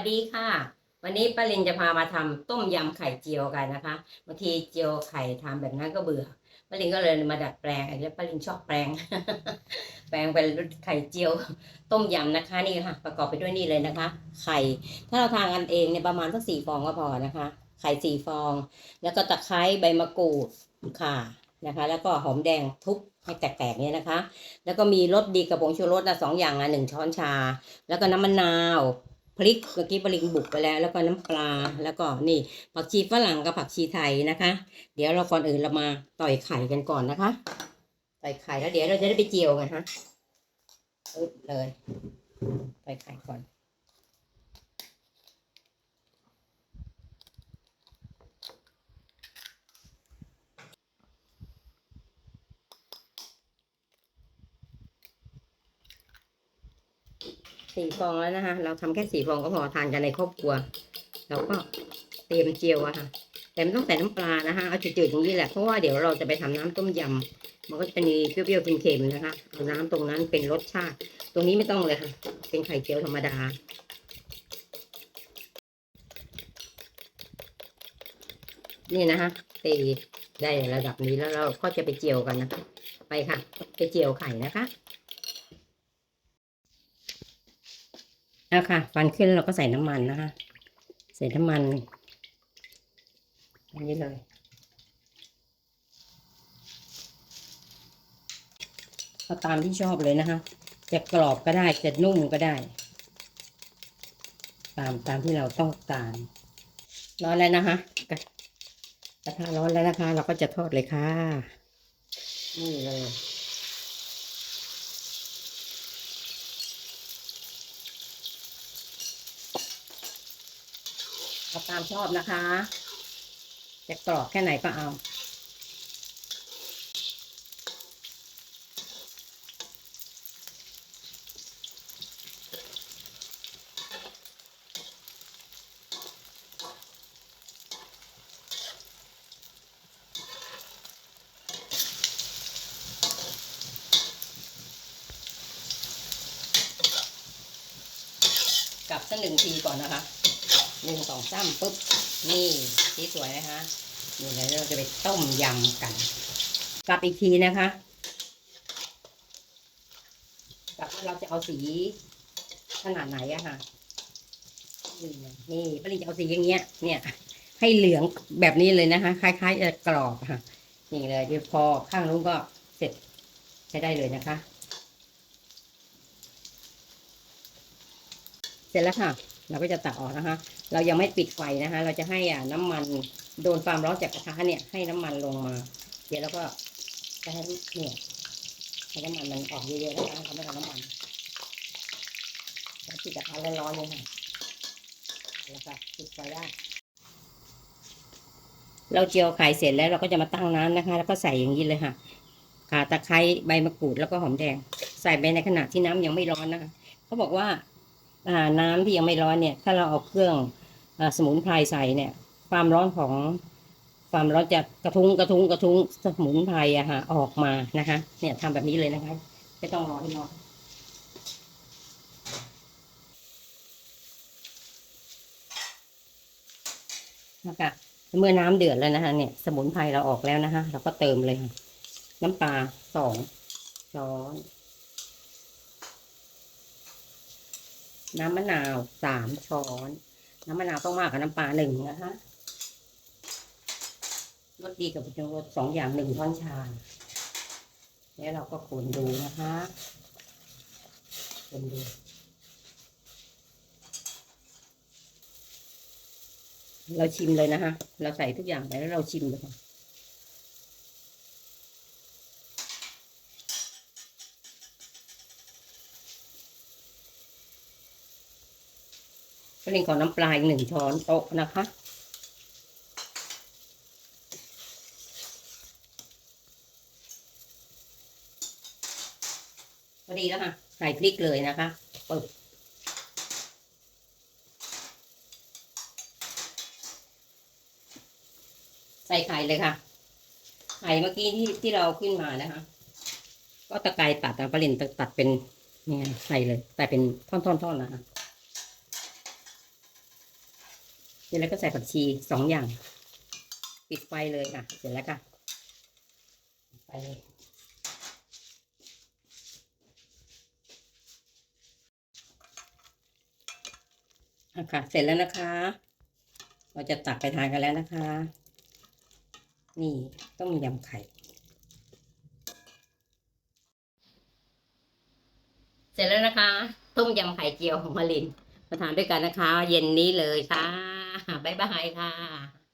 วัสดีค่ะ วันนี้ป้าลินจะพามาทำต้มยำไข่เจียวกันนะคะบางทีเจียวไข่ทำแบบนั้นก็เบื่อป้าลินก็เลยมาดัดแปลงอันนี้ป้าลินชอบแปลง แปลงเป็นไข่เจียว ต้มยำนะคะนี่ค่ะ ประกอบไปด้วยนี่เลยนะคะ ไข่ถ้าเราทานกันเองเนี่ยประมาณสักสี่ฟองก็พอนะคะ ไข่สี่ฟอง แล้วก็ตะไคร้ใบมะกรูดค่ะนะคะ แล้วก็หอมแดงทุบให้แตกๆเนี่ยนะคะ แล้วก็มีรสดีกับผงชูรสนะสองอย่างอะหนึ่งช้อนชา แล้วก็น้ำมะนาว พริกเมื่อกี้ปริงบุกไปแล้ว แล้วก็น้ำปลาแล้วก็นี่ผักชีฝรั่งกับผักชีไทยนะคะ เดี๋ยวเราก่อนอื่นเรามาต่อยไข่กันก่อนนะคะต่อยไข่แล้วเดี๋ยวเราจะได้ไปเจียวกันฮะเลยต่อยไข่ก่อน สี่ฟองแล้วนะคะ เราทำแค่สี่ฟองก็พอทานกันในครอบครัว เราก็เตรียมเจียวอะค่ะ แต่ไม่ต้องใส่น้ำปลานะคะ เอาจืดๆอย่างนี้แหละ เพราะว่าเดี๋ยวเราจะไปทำน้ำต้มยำมันก็จะมีเปรี้ยวๆเค็มๆนะคะ เอาน้ำตรงนั้นเป็นรสชาติ ตรงนี้ไม่ต้องเลยค่ะ เป็นไข่เจียวธรรมดานี่นะคะตีได้ระดับนี้แล้วเราก็จะไปเจียวกันนะคะ ไปค่ะ ไปเจียวไข่นะคะ เอาค่ะ ฟันขึ้นเราก็ใส่น้ำมันนะคะ ใส่น้ำมันอันนี้เลยเอาตามที่ชอบเลยนะคะ จะกรอบก็ได้ จะนุ่มก็ได้ ตามตามที่เราต้องการร้อนแล้วนะคะกระทะร้อนแล้วนะคะ เราก็จะทอดเลยค่ะ นี่เลย เอาตามชอบนะคะ จะกรอบแค่ไหนก็เอา กลับสักหนึ่งทีก่อนนะคะ หนึ่งสองสามปุ๊บ นี่สีสวยนะคะนี่แล้วเราจะไปต้มยำกัน กลับอีกทีนะคะกลับว่าเราจะเอาสีขนาดไหนอะค่ะนี่นี่ปริจะเอาสีอย่างเงี้ย เนี่ย ให้เหลืองแบบนี้เลยนะคะ คล้ายๆจะกรอบค่ะ นี่เลยเดี๋ยวพอข้างนู้นก็เสร็จใช้ได้เลยนะคะ เสร็จแล้วค่ะ เราก็จะตักออกนะคะ เรายังไม่ปิดไฟนะคะ เราจะให้อ่าน้ำมันโดนความร้อนจากกระทะเนี่ย ให้น้ำมันลงมา เดี๋ยวเราก็จะให้เนี่ยให้น้ำมันมันออกเยอะๆนะคะทำให้เราน้ำมันแล้วปิดกระทะร้อนๆเลยค่ะแล้วก็ปิดไฟได้เราเจียวไข่เสร็จแล้วเราก็จะมาตั้งน้ำนะคะ แล้วก็ใส่อย่างนี้เลยค่ะข่าตะไคร้ใบมะกรูดแล้วก็หอมแดง ใส่ไปในขณะที่น้ำยังไม่ร้อนนะคะเขาบอกว่า อ่าน้ำที่ยังไม่ร้อนเนี่ย ถ้าเราเอาเครื่อง สมุนไพรใส่เนี่ย ความร้อนของความร้อนจะกระทุ้งกระทุ้งกระทุ้งสมุนไพรอะฮะออกมานะคะ เนี่ยทำแบบนี้เลยนะคะไม่ต้องรอให้ร้อนนะคะเมื่อน้ำเดือดแล้วนะคะเนี่ย สมุนไพรเราออกแล้วนะคะเราก็เติมเลย น้ำปลาสองช้อนน้ำมะนาวสามช้อน น้ำมะนาวต้องมากกว่าน้ำปลาหนึ่งนะคะรสดีกับผงชูรสสองอย่างหนึ่งช้อนชา แล้วเราก็คนดูนะคะคนดูเราชิมเลยนะคะ เราใส่ทุกอย่างไปแล้วเราชิมเลยค่ะ ก็เล่นก่อนน้ำปลาอีกหนึ่งช้อนโต๊ะนะคะ พอดีแล้วค่ะใส่พริกเลยนะคะปึ๊บใส่ไข่เลยค่ะ ไข่เมื่อกี้ที่ที่เราขึ้นมานะคะ ก็ตะไคร้ตัดนะปลาลินตัดเป็นเนี่ยใส่เลย แต่เป็นท่อนๆๆนะคะ เสร็จแล้วก็ใส่ผักชีสองอย่าง ปิดไฟเลยค่ะ เสร็จแล้วค่ะไปเลยอะค่ะ เสร็จแล้วนะคะ เราจะตักไปทานกันแล้วนะคะ นี่ต้องมียำไข่ เสร็จแล้วนะคะ ต้มยำไข่เจียวของมารินมาทานด้วยกันนะคะ เย็นนี้เลยค่ะ บ๊ายบายค่ะ